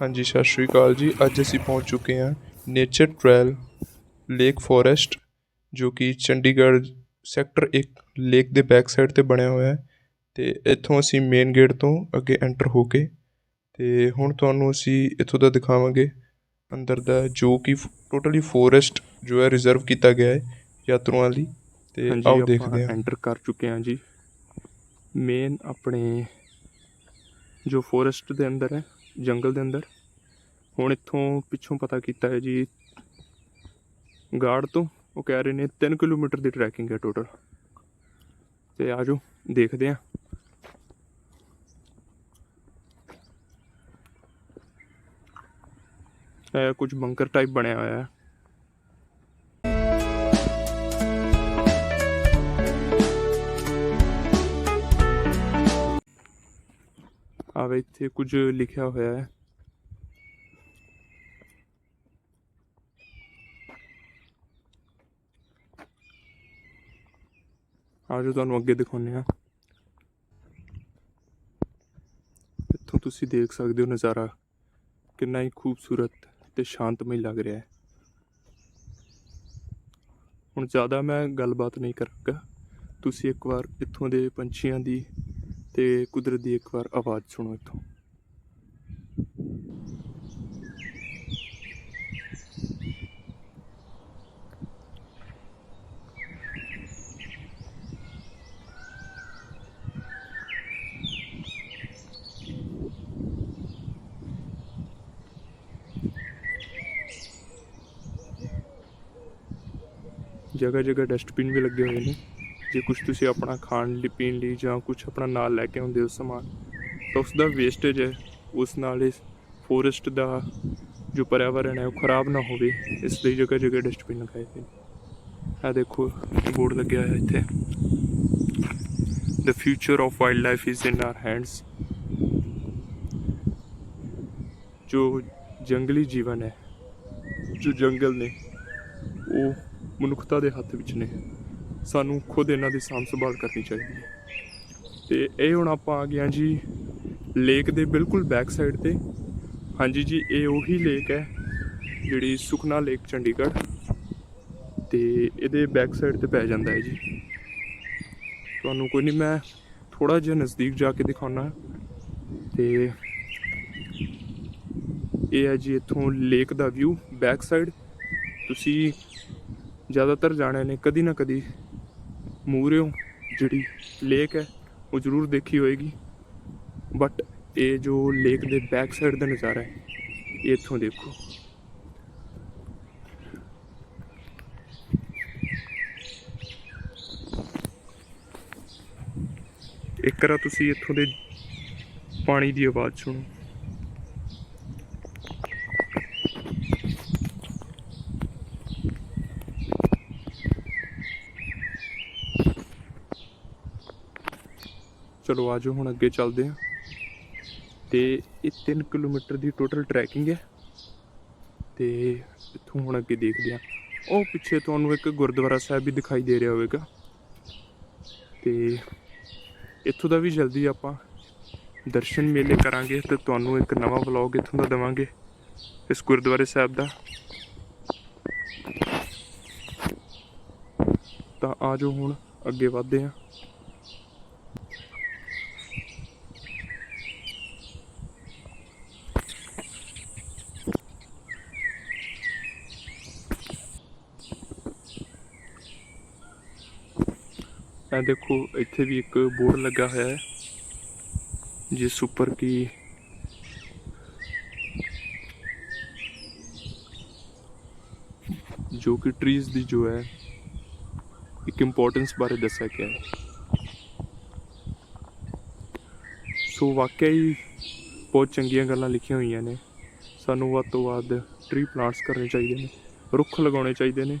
ਹਾਂਜੀ ਸਤਿ ਸ਼੍ਰੀ ਅਕਾਲ ਜੀ। ਅੱਜ ਅਸੀਂ ਪਹੁੰਚ ਚੁੱਕੇ ਹਾਂ ਨੇਚਰ ਟ੍ਰੈਲ ਲੇਕ ਫੋਰੈਸਟ ਜੋ ਕਿ ਚੰਡੀਗੜ੍ਹ ਸੈਕਟਰ 1 ਲੇਕ ਦੇ ਬੈਕ ਸਾਈਡ ਤੇ ਬਣਿਆ ਹੋਇਆ ਹੈ। ਤੇ ਇੱਥੋਂ ਅਸੀਂ ਮੇਨ ਗੇਟ ਤੋਂ ਅੱਗੇ ਐਂਟਰ ਹੋ ਕੇ ਤੇ ਹੁਣ ਤੁਹਾਨੂੰ ਅਸੀਂ ਇੱਥੋਂ ਦਾ ਦਿਖਾਵਾਂਗੇ। ਅੰਦਰ ਦਾ ਜੋ ਕਿ ਟੋਟਲੀ ਫੋਰੈਸਟ ਜੋ ਹੈ ਰਿਜ਼ਰਵ ਕੀਤਾ ਗਿਆ ਹੈ ਯਾਤਰੂਆਂ ਲਈ। ਤੇ ਆਓ ਆਪਾਂ ਦੇਖਦੇ ਹਾਂ। ਐਂਟਰ ਕਰ ਚੁੱਕੇ ਹਾਂ ਜੀ। ਮੇਨ ਆਪਣੇ ਜੋ ਫੋਰੈਸਟ ਦੇ ਅੰਦਰ ਹੈ ਜੰਗਲ ਦੇ ਅੰਦਰ ਹੁਣ ਇੱਥੋਂ ਪਿੱਛੋਂ ਪਤਾ ਕੀਤਾ ਹੈ ਜੀ, ਗਾਰਡ ਤੋਂ। ਉਹ ਕਹਿ ਰਹੇ ਨੇ 3 ਕਿਲੋਮੀਟਰ ਦੀ ਟਰੈਕਿੰਗ ਹੈ ਟੋਟਲ ਤੇ ਆਜੋ, ਦੇਖਦੇ ਹਾਂ। ਇਹ ਕੁਝ ਬੰਕਰ ਟਾਈਪ ਬਣਿਆ ਹੋਇਆ ਹੈ। ਆਵੇ ਇੱਥੇ ਕੁਝ ਲਿਖਿਆ ਹੋਇਆ ਹੈ। ਆਜੋ ਤੁਹਾਨੂੰ ਅੱਗੇ ਦਿਖਾਉਂਦੇ ਆ ਇੱਥੋਂ ਤੁਸੀਂ ਦੇਖ ਸਕਦੇ ਹੋ ਨਜ਼ਾਰਾ। ਕਿੰਨਾ ਹੀ ਖੂਬਸੂਰਤ ਤੇ ਸ਼ਾਂਤਮਈ ਲੱਗ ਰਿਹਾ ਹੈ। ਹੁਣ ਜ਼ਿਆਦਾ ਮੈਂ ਗੱਲਬਾਤ ਨਹੀਂ ਕਰਾਂਗਾ। ਤੁਸੀਂ ਇੱਕ ਵਾਰ ਇੱਥੋਂ ਦੇ ਪੰਛੀਆਂ ਦੀ ਤੇ ਕੁਦਰਤ ਦੀ ਇੱਕ ਵਾਰ ਆਵਾਜ਼ ਸੁਣੋ ਇੱਥੋਂ। ਜਗ੍ਹਾ ਜਗ੍ਹਾ ਡਸਟਬਿਨ ਵੀ ਲੱਗੇ ਹੋਏ ਨੇ। ਜੇ ਕੁਝ ਤੁਸੀਂ ਆਪਣਾ ਖਾਣ ਲਈ, ਪੀਣ ਲਈ ਜਾਂ ਕੁਝ ਆਪਣਾ ਨਾਲ ਲੈ ਕੇ ਆਉਂਦੇ ਹੋ ਸਮਾਨ, ਤਾਂ ਉਸ ਦਾ ਵੇਸਟੇਜ ਹੈ। ਉਸ ਨਾਲ ਇਸ ਫੋਰੈਸਟ ਦਾ ਜੋ ਪਰਿਆਵਰਣ ਹੈ, ਉਹ ਖਰਾਬ ਨਾ ਹੋਵੇ। ਇਸ ਲਈ ਜਗ੍ਹਾ ਜਗ੍ਹਾ ਡਸਟਬਿਨ ਲਗਾਏ ਹੋਏ ਨੇ। ਆ ਦੇਖੋ ਬੋਰਡ ਲੱਗਿਆ ਹੋਇਆ ਇੱਥੇ। The future of wildlife is in our hands ਜੋ ਜੰਗਲੀ ਜੀਵਨ ਹੈ, ਜੋ ਜੰਗਲ ਨੇ, ਉਹ ਮਨੁੱਖਤਾ ਦੇ ਹੱਥ ਵਿੱਚ ਨੇ। ਸਾਨੂੰ ਖੁਦ ਇਹਨਾਂ ਦੀ ਸਾਂਭ ਸੰਭਾਲ ਕਰਨੀ ਚਾਹੀਦੀ ਹੈ। ਤੇ ਇਹ ਹੁਣ ਆਪਾਂ ਆ ਗਏ ਹਾਂ ਜੀ ਲੇਕ ਦੇ ਬਿਲਕੁਲ ਬੈਕ ਸਾਈਡ ਤੇ। ਹਾਂਜੀ ਜੀ, ਇਹ ਉਹੀ ਲੇਕ ਹੈ ਜਿਹੜੀ ਸੁਖਨਾ ਲੇਕ ਚੰਡੀਗੜ੍ਹ। ਤੇ ਇਹਦੇ ਬੈਕ ਸਾਈਡ ਤੇ ਪੈ ਜਾਂਦਾ ਹੈ ਜੀ। ਤੁਹਾਨੂੰ ਕੋਈ ਨਹੀਂ ਮੈਂ ਥੋੜਾ ਜਿਹਾ ਨਜ਼ਦੀਕ ਜਾ ਕੇ ਦਿਖਾਉਣਾ ਤੇ ਇਹ ਹੈ ਜੀ ਇੱਥੋਂ ਲੇਕ ਦਾ ਵਿਊ ਬੈਕ ਸਾਈਡ ਤੁਸੀਂ ਜ਼ਿਆਦਾਤਰ ਜਾਣਿਆਂ ਨੇ ਕਦੀ ਨਾ ਕਦੀ ਮੂਰਿਓ ਜਿਹੜੀ ਲੇਕ ਹੈ, ਉਹ ਜ਼ਰੂਰ ਦੇਖੀ ਹੋਏਗੀ। ਬਟ ਇਹ ਜੋ ਲੇਕ ਦੇ ਬੈਕ ਸਾਈਡ ਦਾ ਨਜ਼ਾਰਾ ਹੈ, ਇਹ ਇੱਥੋਂ ਦੇਖੋ। ਇੱਕ ਵਾਰ ਤੁਸੀਂ ਇੱਥੋਂ ਦੇ ਪਾਣੀ ਦੀ ਆਵਾਜ਼ ਸੁਣੋ। ਚਲੋ ਆਜੋ, ਹੁਣ ਅੱਗੇ ਚੱਲਦੇ ਹਾਂ। ਤੇ ਇਹ 3 ਕਿਲੋਮੀਟਰ ਦੀ ਟੋਟਲ ਟਰੈਕਿੰਗ ਹੈ। ਤੇ ਇੱਥੋਂ ਹੁਣ ਅੱਗੇ ਦੇਖਦੇ ਹਾਂ। ਉਹ ਪਿੱਛੇ ਤੁਹਾਨੂੰ ਇੱਕ ਗੁਰਦੁਆਰਾ ਸਾਹਿਬ ਵੀ ਦਿਖਾਈ ਦੇ ਰਿਹਾ ਹੋਵੇਗਾ। ਤੇ ਇੱਥੋਂ ਦਾ ਵੀ ਜਲਦੀ ਆਪਾਂ ਦਰਸ਼ਨ ਮੇਲੇ ਕਰਾਂਗੇ ਤੇ ਤੁਹਾਨੂੰ ਇੱਕ ਨਵਾਂ ਵਲੌਗ ਇੱਥੋਂ ਦਾ ਦੇਵਾਂਗੇ, ਇਸ ਗੁਰਦੁਆਰੇ ਸਾਹਿਬ ਦਾ। ਤਾਂ ਆਜੋ ਹੁਣ ਅੱਗੇ ਵਧਦੇ ਹਾਂ। ਇਹ ਦੇਖੋ, ਇੱਥੇ ਵੀ ਇੱਕ ਬੋਰਡ ਲੱਗਾ ਹੋਇਆ ਹੈ, ਜਿਸ ਉੱਪਰ ਕੀ ਜੋ ਕਿ ਟਰੀਜ਼ ਦੀ ਜੋ ਹੈ, ਇੱਕ ਇੰਪੋਰਟੈਂਸ ਬਾਰੇ ਦੱਸਿਆ ਗਿਆ ਹੈ। ਸੋ ਵਾਕਿਆ ਹੀ ਬਹੁਤ ਚੰਗੀਆਂ ਗੱਲਾਂ ਲਿਖੀਆਂ ਹੋਈਆਂ ਨੇ। ਸਾਨੂੰ ਵੱਧ ਤੋਂ ਵੱਧ ਟ੍ਰੀ ਪਲਾਂਟਸ ਕਰਨੇ ਚਾਹੀਦੇ ਨੇ, ਰੁੱਖ ਲਗਾਉਣੇ ਚਾਹੀਦੇ ਨੇ,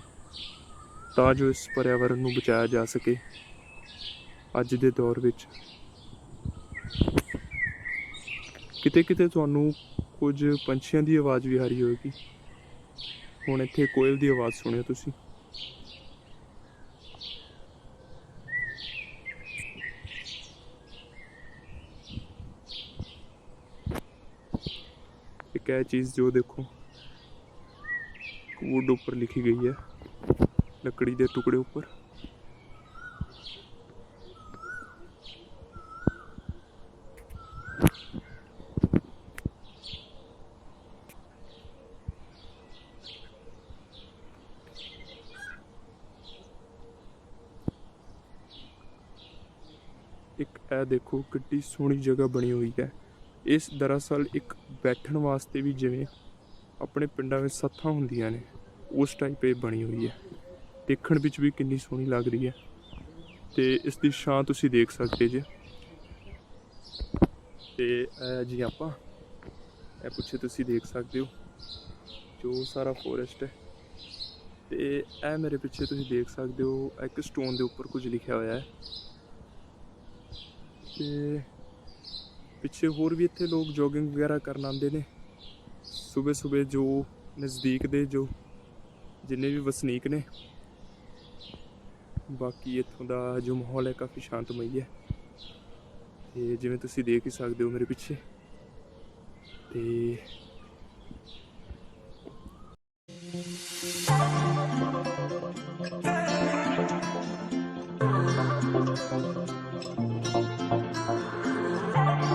ਤਾਂ ਜੋ ਇਸ ਪਰਿਆਵਰਣ ਨੂੰ ਬਚਾਇਆ ਜਾ ਸਕੇ। ਅੱਜ ਦੇ ਦੌਰ ਵਿੱਚ। ਕਿਤੇ ਕਿਤੇ ਤੁਹਾਨੂੰ ਕੁਝ ਪੰਛੀਆਂ ਦੀ ਆਵਾਜ਼ ਵੀ ਆ ਰਹੀ ਹੋਵੇਗੀ ਹੁਣ ਇੱਥੇ ਕੋਇਲ ਦੀ ਆਵਾਜ਼ ਸੁਣਿਓ ਤੁਸੀਂ। ਇੱਕ ਇਹ ਚੀਜ਼ ਜੋ ਦੇਖੋ ਵੁੱਡ ਉੱਪਰ ਲਿਖੀ ਗਈ ਹੈ, ਲੱਕੜੀ ਦੇ ਟੁਕੜੇ ਉੱਪਰ। ਇੱਕ ਇਹ ਦੇਖੋ ਕਿੱਡੀ ਸੋਹਣੀ ਜਗ੍ਹਾ ਬਣੀ ਹੋਈ ਹੈ। ਇਸ ਦਰਅਸਲ ਇੱਕ ਬੈਠਣ ਵਾਸਤੇ ਵੀ ਜਿਵੇਂ ਆਪਣੇ ਪਿੰਡਾਂ ਵਿੱਚ ਸੱਥਾਂ ਹੁੰਦੀਆਂ ਨੇ, ਉਸ ਟਾਈਪ ਇਹ ਬਣੀ ਹੋਈ ਹੈ। ਦੇਖਣ ਵਿੱਚ ਵੀ ਕਿੰਨੀ ਸੋਹਣੀ ਲੱਗ ਰਹੀ ਹੈ ਤੇ ਇਸ ਦੀ ਛਾਂ ਤੁਸੀਂ ਦੇਖ ਸਕਦੇ ਜੇ। ਤੇ ਇਹ ਜੀ ਆਪਾਂ ਇਹ ਪਿੱਛੇ ਤੁਸੀਂ ਦੇਖ ਸਕਦੇ ਹੋ, ਜੋ ਸਾਰਾ ਫੋਰੈਸਟ ਹੈ। ਤੇ ਇਹ ਮੇਰੇ ਪਿੱਛੇ ਤੁਸੀਂ ਦੇਖ ਸਕਦੇ ਹੋ, ਇੱਕ ਸਟੋਨ ਦੇ ਉੱਪਰ ਕੁਝ ਲਿਖਿਆ ਹੋਇਆ ਹੈ। ਤੇ ਪਿੱਛੇ ਹੋਰ ਵੀ ਇੱਥੇ ਲੋਕ ਜੋਗਿੰਗ ਵਗੈਰਾ ਕਰਨ ਆਉਂਦੇ ਨੇ। ਸਵੇਰ ਸਵੇਰ ਜੋ ਨਜ਼ਦੀਕ ਦੇ ਜੋ ਜਿੰਨੇ ਵੀ ਵਸਨੀਕ ਨੇ, ਬਾਕੀ ਇੱਥੋਂ ਦਾ ਜੋ ਮਾਹੌਲ ਹੈ ਕਾਫੀ ਸ਼ਾਂਤਮਈ ਹੈ। ਤੇ ਜਿਵੇਂ ਤੁਸੀਂ ਦੇਖ ਹੀ ਸਕਦੇ ਹੋ ਮੇਰੇ ਪਿੱਛੇ। ਤੇ